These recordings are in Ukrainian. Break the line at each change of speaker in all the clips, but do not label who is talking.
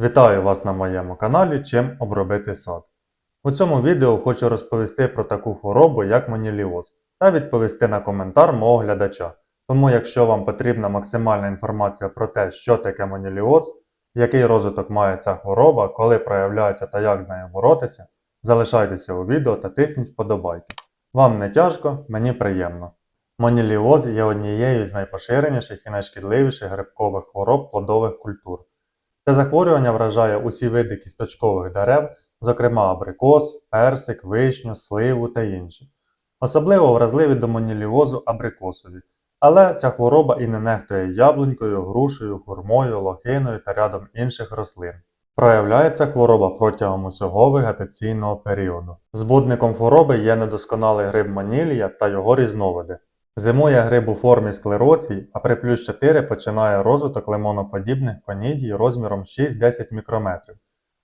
Вітаю вас на моєму каналі Чим обробити сад. У цьому відео хочу розповісти про таку хворобу, як моніліоз, та відповісти на коментар мого глядача. Тому, якщо вам потрібна максимальна інформація про те, що таке моніліоз, який розвиток має ця хвороба, коли проявляється та як з нею боротися, залишайтеся у відео та тисніть вподобайки. Вам не тяжко, мені приємно. Моніліоз є однією з найпоширеніших і найшкідливіших грибкових хвороб плодових культур. Це захворювання вражає усі види кісточкових дерев, зокрема абрикос, персик, вишню, сливу та інші. Особливо вразливі до моніліозу абрикосові. Але ця хвороба і не нехтує яблунькою, грушею, хурмою, лохиною та рядом інших рослин. Проявляється хвороба протягом усього вегетаційного періоду. Збудником хвороби є недосконалий гриб манілія та його різновиди. Зимує гриб у формі склероцій, а при плюс 4 починає розвиток лимоноподібних конідій розміром 6-10 мікрометрів.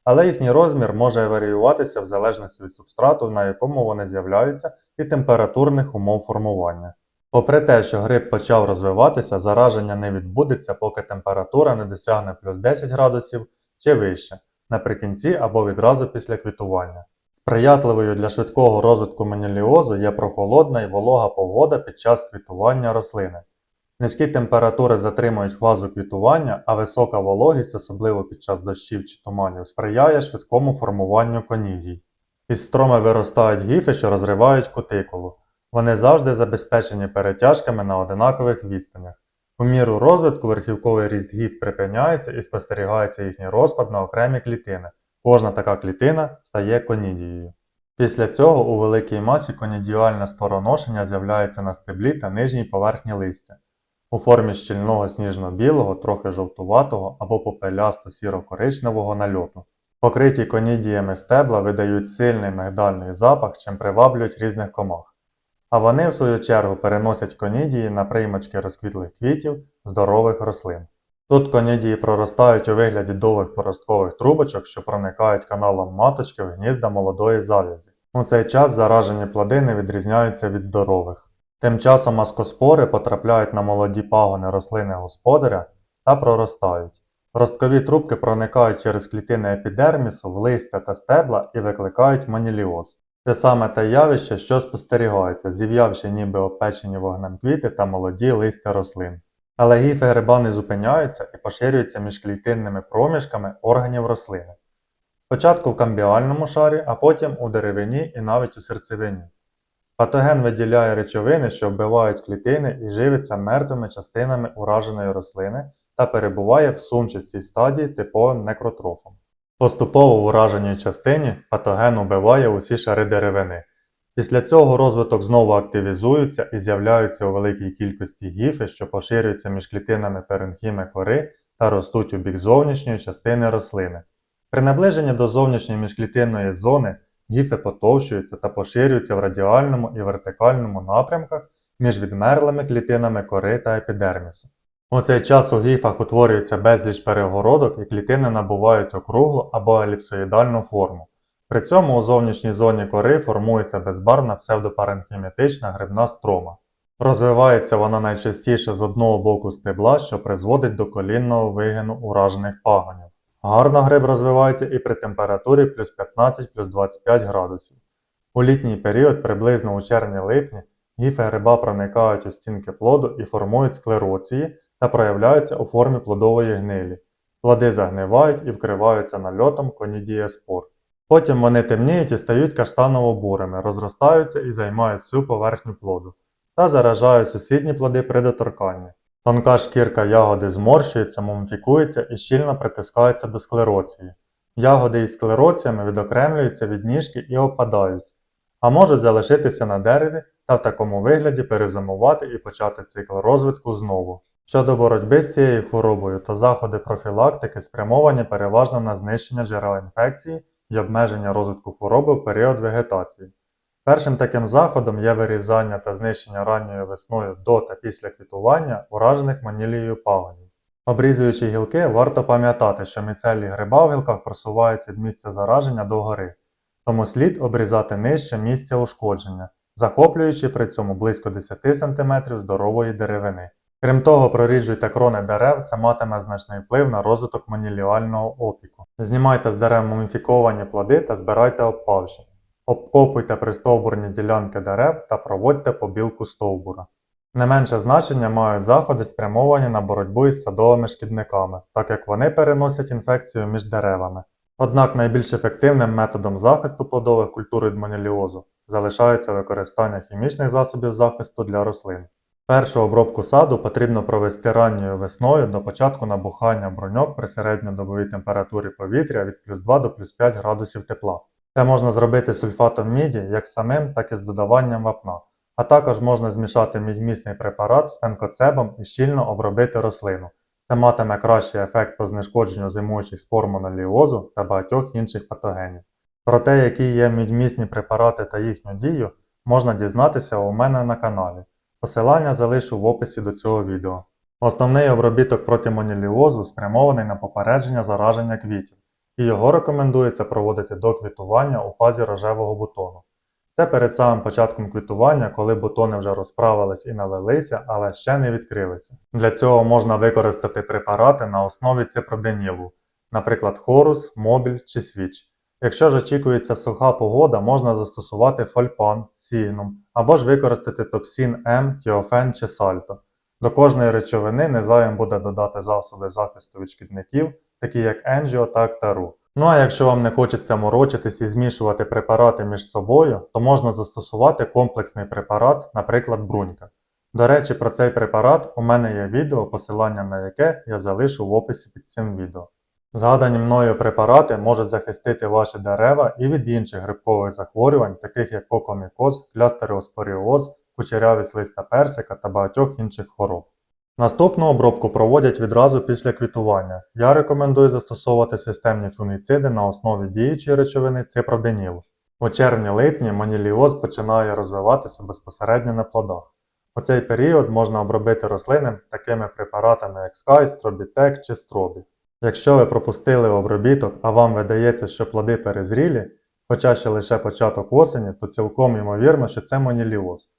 Але їхній розмір може варіюватися в залежності від субстрату, на якому вони з'являються, і температурних умов формування. Попри те, що гриб почав розвиватися, зараження не відбудеться, поки температура не досягне плюс 10 градусів чи вище, наприкінці або відразу після квітування. Сприятливою для швидкого розвитку маніліозу є прохолодна і волога погода під час квітування рослини. Низькі температури затримують фазу квітування, а висока вологість, особливо під час дощів чи туманів, сприяє швидкому формуванню конідій. Із строми виростають гіфи, що розривають кутикулу. Вони завжди забезпечені перетяжками на одинакових відстанях. У міру розвитку верхівковий ріст гіф припиняється і спостерігається їхній розпад на окремі клітини. Кожна така клітина стає конідією. Після цього у великій масі конідіальне спороношення з'являється на стеблі та нижній поверхні листя у формі щільного сніжно-білого, трохи жовтуватого або попелясто-сіро-коричневого нальоту. Покриті конідіями стебла видають сильний мигдальний запах, чим приваблюють різних комах. А вони, в свою чергу, переносять конідії на приймачки розквітлих квітів здорових рослин. Тут конідії проростають у вигляді довгих поросткових трубочок, що проникають каналом маточки в гнізда молодої зав'язі. У цей час заражені плоди не відрізняються від здорових. Тим часом аскоспори потрапляють на молоді пагони рослини господаря та проростають. Росткові трубки проникають через клітини епідермісу в листя та стебла і викликають маніліоз. Це саме те явище, що спостерігається, зів'явши ніби опечені вогнем квіти та молоді листя рослин. Але гіфи гриба не зупиняються і поширюються між клітинними проміжками органів рослини. Спочатку в камбіальному шарі, а потім у деревині і навіть у серцевині. Патоген виділяє речовини, що вбивають клітини і живиться мертвими частинами ураженої рослини та перебуває в сумчастій стадії типовим некротрофом. Поступово в ураженій частині патоген убиває усі шари деревини. Після цього розвиток знову активізується і з'являються у великій кількості гіфи, що поширюються між клітинами перенхіми кори та ростуть у бік зовнішньої частини рослини. При наближенні до зовнішньої міжклітинної зони гіфи потовщуються та поширюються в радіальному і вертикальному напрямках між відмерлими клітинами кори та епідермісу. У цей час у гіфах утворюється безліч перегородок і клітини набувають округлу або еліпсоїдальну форму. При цьому у зовнішній зоні кори формується безбарвна псевдопаренхіметична грибна строма. Розвивається вона найчастіше з одного боку стебла, що призводить до колінного вигину уражених пагонів. Гарно гриб розвивається і при температурі плюс 15 плюс 25 градусів. У літній період, приблизно у червні-липні, гіфи гриба проникають у стінки плоду і формують склероції та проявляються у формі плодової гнилі. Плоди загнивають і вкриваються нальотом конідієспор. Потім вони темніють і стають каштаново-бурими, розростаються і займають всю поверхню плоду та заражають сусідні плоди при доторканні. Тонка шкірка ягоди зморщується, муміфікується і щільно притискається до склероції. Ягоди із склероціями відокремлюються від ніжки і опадають, а можуть залишитися на дереві та в такому вигляді перезимувати і почати цикл розвитку знову. Щодо боротьби з цією хворобою, то заходи профілактики спрямовані переважно на знищення джерел інфекції і обмеження розвитку хвороби в період вегетації. Першим таким заходом є вирізання та знищення ранньою весною до та після квітування уражених манілією пагонів. Обрізуючи гілки, варто пам'ятати, що міцелій гриба в гілках просувається від місця зараження до гори, тому слід обрізати нижче місця ушкодження, захоплюючи при цьому близько 10 см здорової деревини. Крім того, проріджуйте крони дерев, це матиме значний вплив на розвиток маніліального опіку. Знімайте з дерев муміфіковані плоди та збирайте обпавші. Обкопуйте пристовбурні ділянки дерев та проводьте побілку стовбура. Не менше значення мають заходи, спрямовані на боротьбу із садовими шкідниками, так як вони переносять інфекцію між деревами. Однак найбільш ефективним методом захисту плодових культур від маніліозу залишається використання хімічних засобів захисту для рослин. Першу обробку саду потрібно провести ранньою весною до початку набухання броньок при середньодобовій температурі повітря від плюс 2 до плюс 5 градусів тепла. Це можна зробити сульфатом міді як самим, так і з додаванням вапна. А також можна змішати мідьмісний препарат з пенкоцебом і щільно обробити рослину. Це матиме кращий ефект по знешкодженню зимуючих спор моноліозу та багатьох інших патогенів. Про те, які є мідьмісні препарати та їхню дію, можна дізнатися у мене на каналі. Посилання залишу в описі до цього відео. Основний обробіток проти моніліозу спрямований на попередження зараження квітів, і його рекомендується проводити до квітування у фазі рожевого бутону. Це перед самим початком квітування, коли бутони вже розправились і налилися, але ще не відкрилися. Для цього можна використати препарати на основі ципроденілу, наприклад, хорус, мобіль чи свіч. Якщо ж очікується суха погода, можна застосувати фольпан, сігнум або ж використати токсин М, тіофен чи сальто. До кожної речовини незайм буде додати засоби захисту від шкідників, такі як енжіо та актару. Ну а якщо вам не хочеться морочитись і змішувати препарати між собою, то можна застосувати комплексний препарат, наприклад, брунька. До речі, про цей препарат у мене є відео, посилання на яке я залишу в описі під цим відео. Згадані мною препарати можуть захистити ваші дерева і від інших грибкових захворювань, таких як кокомікоз, клястеріоспоріоз, кучерявість листя персика та багатьох інших хвороб. Наступну обробку проводять відразу після квітування. Я рекомендую застосовувати системні фунгіциди на основі діючої речовини ципроденіл. У червні-липні маніліоз починає розвиватися безпосередньо на плодах. У цей період можна обробити рослини такими препаратами як Sky, Strobitec чи Стробі. Якщо ви пропустили обробіток, а вам видається, що плоди перезрілі, хоча ще лише початок осені, то цілком ймовірно, що це маніліоз.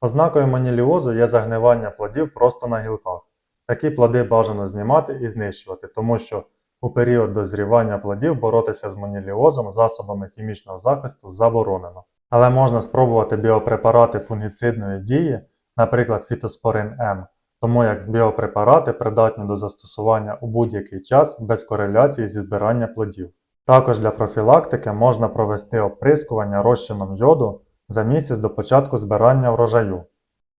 Ознакою маніліозу є загнивання плодів просто на гілках. Такі плоди бажано знімати і знищувати, тому що у період дозрівання плодів боротися з маніліозом засобами хімічного захисту заборонено. Але можна спробувати біопрепарати фунгіцидної дії, наприклад, фітоспорин М, тому як біопрепарати придатні до застосування у будь-який час без кореляції зі збирання плодів. Також для профілактики можна провести оприскування розчином йоду за місяць до початку збирання врожаю.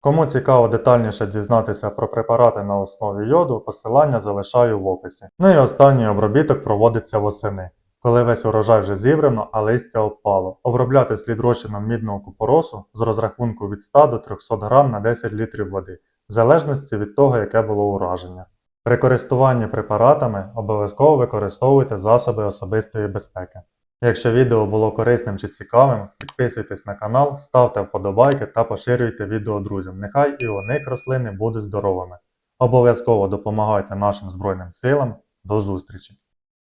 Кому цікаво детальніше дізнатися про препарати на основі йоду, посилання залишаю в описі. Ну і останній обробіток проводиться восени, коли весь урожай вже зібрано, а листя опало. Обробляти слід розчином мідного купоросу з розрахунку від 100 до 300 г на 10 літрів води, в залежності від того, яке було ураження. При користуванні препаратами обов'язково використовуйте засоби особистої безпеки. Якщо відео було корисним чи цікавим, підписуйтесь на канал, ставте вподобайки та поширюйте відео друзям. Нехай і у них рослини будуть здоровими. Обов'язково допомагайте нашим Збройним силам. До зустрічі!